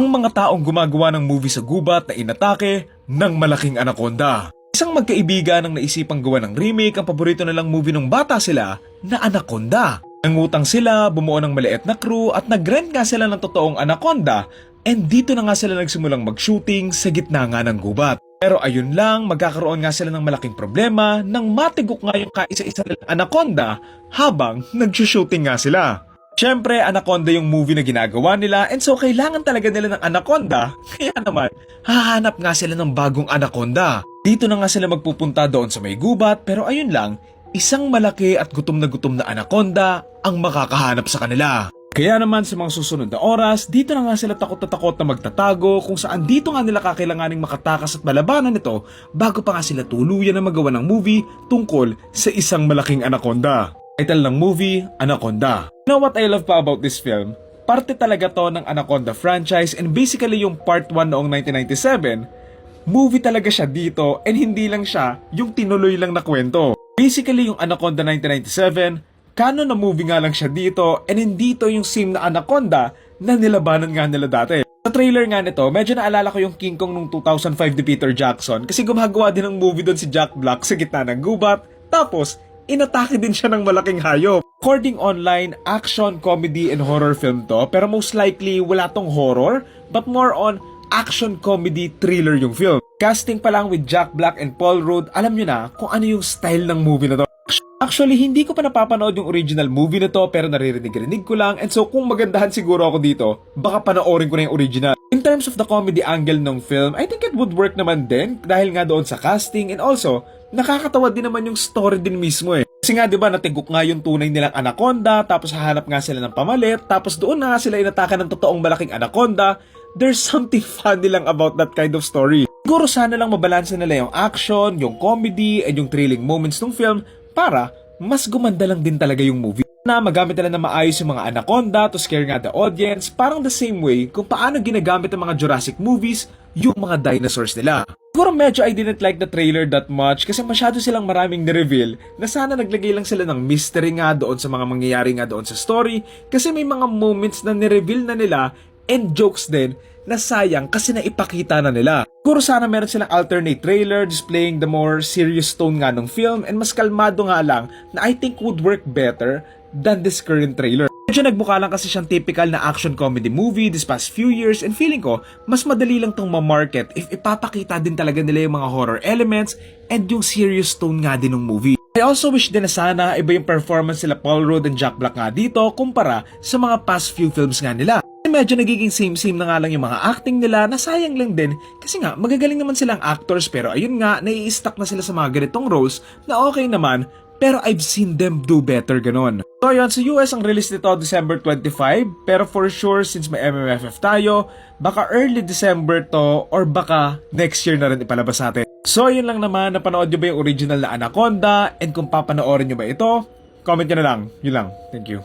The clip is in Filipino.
ang mga taong gumagawa ng movie sa gubat na inatake ng malaking anaconda. Isang magkaibigan ang naisipang gawa ng remake ang paborito nilang movie nung bata sila na Anaconda. Nangutang sila, bumuo ng maliit na crew at nag-rent nga sila ng totoong Anaconda and dito na nga sila nagsimulang mag-shooting sa gitna nga ng gubat. Pero ayun lang, magkakaroon nga sila ng malaking problema nang matigok nga yung kaisa-isa nilang Anaconda habang nag-shooting nga sila. Siyempre, Anaconda yung movie na ginagawa nila and so kailangan talaga nila ng Anaconda. Kaya naman, hahanap nga sila ng bagong Anaconda. Dito na nga sila magpupunta doon sa may gubat pero ayun lang, isang malaki at gutom na gutom na Anaconda ang makakahanap sa kanila. Kaya naman sa mga susunod na oras, dito na nga sila takot na takot na magtatago kung saan dito nga nila kakailanganing makatakas at malabanan ito bago pa nga sila tuluyan na magawa ng movie tungkol sa isang malaking anaconda. Title ng movie, Anaconda. You know what I love pa about this film? Parte talaga to ng Anaconda franchise and basically yung part 1 noong 1997, movie talaga siya dito and hindi lang siya yung tinuloy lang na kwento. Basically yung Anaconda 1997, canon na movie nga lang siya dito and hindi to yung same na Anaconda na nilabanan nga nila dati. Sa trailer nga nito, medyo naalala ko yung King Kong nung 2005 ni Peter Jackson kasi gumagawa din ng movie doon si Jack Black sa gitna ng gubat. Tapos, inatake din siya ng malaking hayop. According online, action, comedy, and horror film to, pero most likely wala tong horror, but more on action, comedy, thriller yung film. Casting pa lang with Jack Black and Paul Rudd, alam nyo na kung ano yung style ng movie na to. Actually, hindi ko pa napapanood yung original movie na to pero naririnig-rinig ko lang and so kung magandahan siguro ako dito, baka panoorin ko na yung original. Terms of the comedy angle ng film, I think it would work naman din dahil nga doon sa casting and also, nakakatawa din naman yung story din mismo eh. Kasi nga 'di ba natigok nga yung tunay nilang anaconda, tapos hahanap nga sila ng pamalit, tapos doon na sila inataka ng totoong malaking anaconda. There's something funny lang about that kind of story. Siguro sana lang mabalanse nila yung action, yung comedy, and yung thrilling moments ng film para mas gumanda lang din talaga yung movie. Na magamit nila na maayos yung mga anaconda to scare nga the audience, parang the same way kung paano ginagamit ng mga Jurassic movies yung mga dinosaurs nila. Siguro medyo I didn't like the trailer that much kasi masyado silang maraming nireveal na sana naglagay lang sila ng mystery nga doon sa mga mangyayari nga doon sa story kasi may mga moments na nireveal na nila and jokes din na sayang kasi naipakita na nila. Siguro sana meron silang alternate trailer displaying the more serious tone nga ng film and mas kalmado nga lang na I think would work better than this current trailer. Medyo nagmukha lang kasi siyang typical na action comedy movie this past few years and feeling ko mas madali lang tong ma-market if ipapakita din talaga nila yung mga horror elements and yung serious tone nga din ng movie. I also wish din na sana iba yung performance nila Paul Rudd and Jack Black nga dito kumpara sa mga past few films nga nila. Medyo nagiging same-same na nga lang yung mga acting nila na sayang lang din kasi nga magagaling naman silang actors pero ayun nga nai-stuck na sila sa mga ganitong roles na okay naman pero I've seen them do better ganon. So yun, sa US ang release nito December 25 pero for sure since may MMFF tayo baka early December to or baka next year na rin ipalabas natin. So yun lang naman, napanood nyo ba yung original na Anaconda and kung papanoorin nyo ba ito, comment nyo na lang. Yun lang. Thank you.